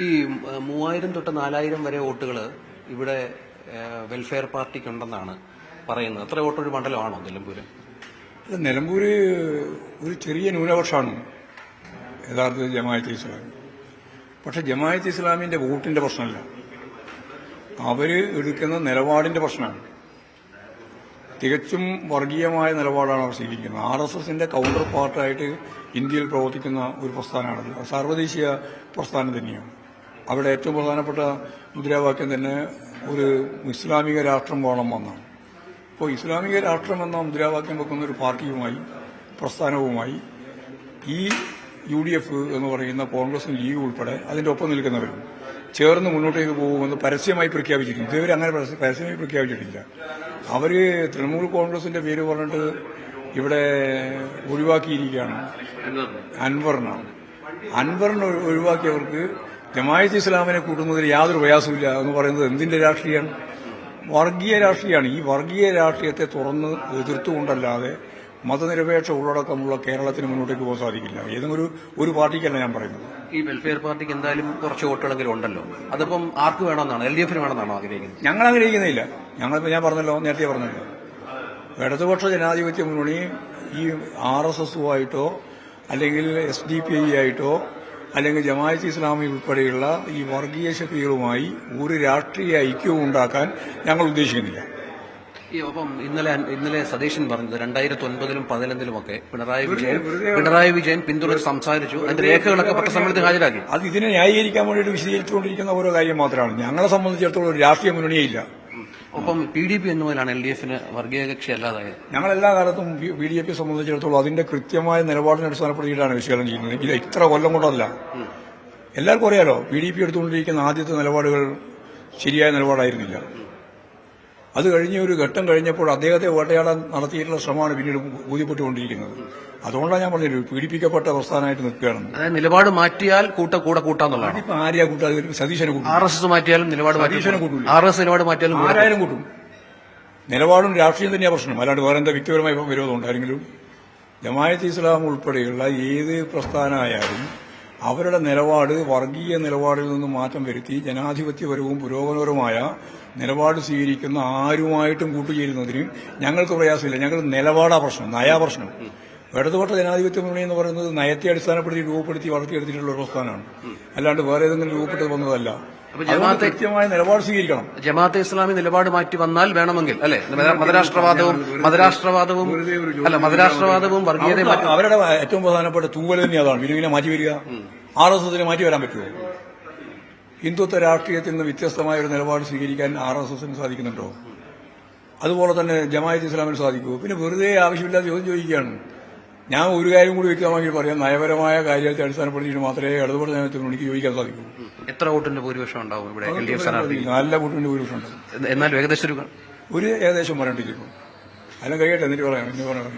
ഈ മൂവായിരം തൊട്ട് നാലായിരം വരെ വോട്ടുകൾ ഇവിടെ വെൽഫെയർ പാർട്ടിക്കുണ്ടെന്നാണ് പറയുന്നത്. അത്ര വോട്ടൊരു മണ്ഡലമാണോ നിലമ്പൂര്? നിലമ്പൂര് ഒരു ചെറിയ ന്യൂനപക്ഷമാണ്. യഥാർത്ഥത്തിൽ ജമാഅത്ത് ഇസ്ലാമി. പക്ഷെ ജമാഅത്ത് ഇസ്ലാമിന്റെ വോട്ടിന്റെ പ്രശ്നമല്ല. അവർ എടുക്കുന്ന നിലപാടിന്റെ പ്രശ്നമാണ്. തികച്ചും വർഗീയമായ നിലപാടാണ് അവർ സ്വീകരിക്കുന്നത്. ആർ എസ് എസിന്റെ കൗണ്ടർ പാർട്ടായിട്ട് ഇന്ത്യയിൽ പ്രവർത്തിക്കുന്ന ഒരു പ്രസ്ഥാനമാണത്. സാർവദേശീയ പ്രസ്ഥാനം തന്നെയാണ്. അവിടെ ഏറ്റവും പ്രധാനപ്പെട്ട മുദ്രാവാക്യം തന്നെ ഒരു ഇസ്ലാമിക രാഷ്ട്രം വേണം എന്നാണ്. അപ്പോൾ ഇസ്ലാമിക രാഷ്ട്രം എന്ന മുദ്രാവാക്യം വെക്കുന്ന ഒരു പാർട്ടിയുമായി പ്രസ്ഥാനവുമായി ഈ യു ഡി എഫ് എന്ന് പറയുന്ന കോൺഗ്രസും ലീഗും ഉൾപ്പെടെ അതിന്റെ ഒപ്പം നിൽക്കുന്നവരും ചേർന്ന് മുന്നോട്ടേക്ക് പോകുമെന്ന് പരസ്യമായി പ്രഖ്യാപിച്ചിട്ടുണ്ട് ഇതുവരെ അങ്ങനെ പരസ്യമായി പ്രഖ്യാപിച്ചിട്ടില്ല. അവർ തൃണമൂൽ കോൺഗ്രസിന്റെ പേര് പറഞ്ഞിട്ട് ഇവിടെ ഒഴിവാക്കിയിരിക്കുകയാണ്. അൻവറിനാണ്. അൻവറിനെ ഒഴി- ഒഴിവാക്കിയവർക്ക് ജമായത്ത് ഇസ്ലാമിനെ കൂട്ടുന്നതിൽ യാതൊരു പ്രയാസമില്ല എന്ന് പറയുന്നത് എന്തിന്റെ രാഷ്ട്രീയമാണ്? വർഗീയ രാഷ്ട്രീയമാണ്. ഈ വർഗീയ രാഷ്ട്രീയത്തെ തുറന്ന് എതിർത്തുകൊണ്ടല്ലാതെ മതനിരപേക്ഷ ഉള്ളടക്കമുള്ള കേരളത്തിന് മുന്നോട്ടേക്ക് പോകാൻ സാധിക്കില്ല. ഏതെങ്കിലും ഒരു ഒരു പാർട്ടിക്കല്ല ഞാൻ പറയുന്നത്. ഈ വെൽഫെയർ പാർട്ടിക്ക് എന്തായാലും കുറച്ച് വോട്ടുകളെങ്കിലും ഉണ്ടല്ലോ. അതിപ്പം ആർക്ക് വേണമെന്നാണ്? എൽ ഡി എഫിന് വേണമെന്നാണോ ആഗ്രഹിക്കുന്നത്? ഞങ്ങൾ ആഗ്രഹിക്കുന്നില്ല. ഞങ്ങളിപ്പോൾ ഞാൻ പറഞ്ഞല്ലോ നേരത്തെ പറഞ്ഞല്ലോ. ഇടതുപക്ഷ ജനാധിപത്യ മുന്നണി ഈ ആർ എസ് എസുമായിട്ടോ അല്ലെങ്കിൽ എസ് ഡി പി ഐ ആയിട്ടോ അല്ലെങ്കിൽ ജമാഅത്ത് ഇസ്ലാമി ഉൾപ്പെടെയുള്ള ഈ വർഗീയ ശക്തികളുമായി ഒരു രാഷ്ട്രീയ ഐക്യവും ഉണ്ടാക്കാൻ ഞങ്ങൾ ഉദ്ദേശിക്കുന്നില്ല. ഈ അപ്പം ഇന്നലെ ഇന്നലെ സതീശൻ പറഞ്ഞത് രണ്ടായിരത്തി ഒൻപതിലും പതിനൊന്നിലും ഒക്കെ പിണറായി വിജയൻ പിണറായി വിജയൻ പിന്തുണച്ച് സംസാരിച്ചു. അതിന്റെ രേഖകളൊക്കെ പത്രസമ്മേളനത്തിൽ ഹാജരാക്കി. അത് ഇതിനെ ന്യായീകരിക്കാൻ വേണ്ടിയിട്ട് വിശദീകരിച്ചുകൊണ്ടിരിക്കുന്ന ഓരോ കാര്യം മാത്രമാണ്. ഞങ്ങളെ സംബന്ധിച്ചിടത്തോളം ഒരു രാഷ്ട്രീയ മുന്നണിയേ ഇല്ല. ഒപ്പം പി ഡി പി എന്നുപോലാണ് എൽ ഡി എഫിന് വർഗീയ കക്ഷി അല്ലാതായത്. ഞങ്ങൾ എല്ലാ കാലത്തും ബി ഡി പി സംബന്ധിച്ചിടത്തോളം അതിന്റെ കൃത്യമായ നിലപാടിനെ അടിസ്ഥാനപ്പെടുത്തിയിട്ടാണ് വിശകലനം ചെയ്യുന്നത്. ഇത് ഇത്ര കൊല്ലം കൊണ്ടല്ല. എല്ലാവർക്കും അറിയാലോ ബി ഡി പി എടുത്തുകൊണ്ടിരിക്കുന്ന ആദ്യത്തെ നിലപാടുകൾ ശരിയായ നിലപാടായിരുന്നില്ല. അത് കഴിഞ്ഞ ഒരു ഘട്ടം കഴിഞ്ഞപ്പോൾ അദ്ദേഹത്തെ വേട്ടയാടാൻ നടത്തിയിട്ടുള്ള ശ്രമമാണ് പിന്നീട് ബോധ്യപ്പെട്ടുകൊണ്ടിരിക്കുന്നത്. അതുകൊണ്ടാണ് ഞാൻ പറഞ്ഞത് പീഡിപ്പിക്കപ്പെട്ട പ്രസ്ഥാനമായിട്ട് നിൽക്കുകയാണ് അതായത് നിലപാട് മാറ്റിയാൽ കൂട്ട കൂടെ കൂട്ടാന്നുള്ളതാണ് ഇപ്പൊ ആര്യ കൂട്ടാതെ സതീശനെ കൂട്ടും. ആർ എസ് എസ് മാറ്റിയാലും നിലപാട് സതീശനെ കൂട്ടും ആർ എസ് നിലപാട് മാറ്റിയാലും കൂടെ ആരായാലും കൂട്ടും. നിലപാടും രാഷ്ട്രീയം തന്നെയാണ് പ്രശ്നം. അല്ലാണ്ട് വേറെ എന്താ വ്യക്തിപരമായ വിരോധം ഉണ്ടായിരുന്നെങ്കിലും ജമായത്ത് ഇസ്ലാം ഉൾപ്പെടെയുള്ള ഏത് പ്രസ്ഥാനമായാലും അവരുടെ നിലപാട് വർഗീയ നിലപാടിൽ നിന്ന് മാറ്റം വരുത്തി ജനാധിപത്യപരവും പുരോഗമനപരവുമായ നിലപാട് സ്വീകരിക്കുന്ന ആരുമായിട്ടും കൂട്ടുചേരുന്നതിന് ഞങ്ങൾക്ക് പ്രയാസമില്ല. ഞങ്ങൾ നിലപാടാ പ്രശ്നം നയാ പ്രശ്നം. ഇടതുപക്ഷ ജനാധിപത്യ മുന്നണി എന്ന് പറയുന്നത് നയത്തെ അടിസ്ഥാനപ്പെടുത്തി രൂപപ്പെടുത്തി വളർത്തിയെടുത്തിട്ടുള്ള ഒരു പ്രസ്ഥാനമാണ്. അല്ലാണ്ട് വേറെ ഏതെങ്കിലും രൂപപ്പെട്ട് വന്നതല്ല. കൃത്യമായ നിലപാട് സ്വീകരിക്കണം. ജമാഅത്തെ ഇസ്ലാമി നിലപാട് മാറ്റി വന്നാൽ വേണമെങ്കിൽ അല്ലെ? മതരാഷ്ട്രവാദവും മതരാഷ്ട്രവാദവും അല്ല മതരാഷ്ട്രവാദവും വർഗീയതയും അവരുടെ ഏറ്റവും പ്രധാനപ്പെട്ട തൂവൽ തന്നെ അതാണ്. വിനുവിനെ മാറ്റി വരിക. ആർ എസ് എസിനെ മാറ്റി വരാൻ പറ്റുമോ? ഹിന്ദുത്വ രാഷ്ട്രീയത്തിൽ നിന്ന് വ്യത്യസ്തമായ ഒരു നിലപാട് സ്വീകരിക്കാൻ ആർ എസ് എസിന് സാധിക്കുന്നുണ്ടോ? അതുപോലെ തന്നെ ജമാഅത്ത് ഇസ്ലാമിന് സാധിക്കുമോ? പിന്നെ വെറുതെ ആവശ്യമില്ലാതെ ചോദ്യം ചോദിക്കുകയാണ്. ഞാൻ ഒരു കാര്യം കൂടി വ്യക്തമാക്കി പറയാം. നയപരമായ കാര്യത്തെ അടിസ്ഥാനപ്പെടുത്തിയിട്ട് മാത്രമേ ഇടതുപക്ഷ ജനത്തിന് എനിക്ക് ചോദിക്കാൻ സാധിക്കൂ. എത്ര വോട്ടിന്റെ ഭൂരിപക്ഷം ഉണ്ടാവും ഇവിടെ എൽ ഡി എഫ് സ്ഥാനാർത്ഥി നല്ല വോട്ടിന്റെ ഭൂരിപക്ഷം ഉണ്ടാവും. എന്നാൽ ഏകദേശം ഒരു ഏകദേശം പറയേണ്ടിരിക്കും അതിനെ കഴിയട്ടെ എന്നിട്ട് പറയാം എന്ന് പറയാം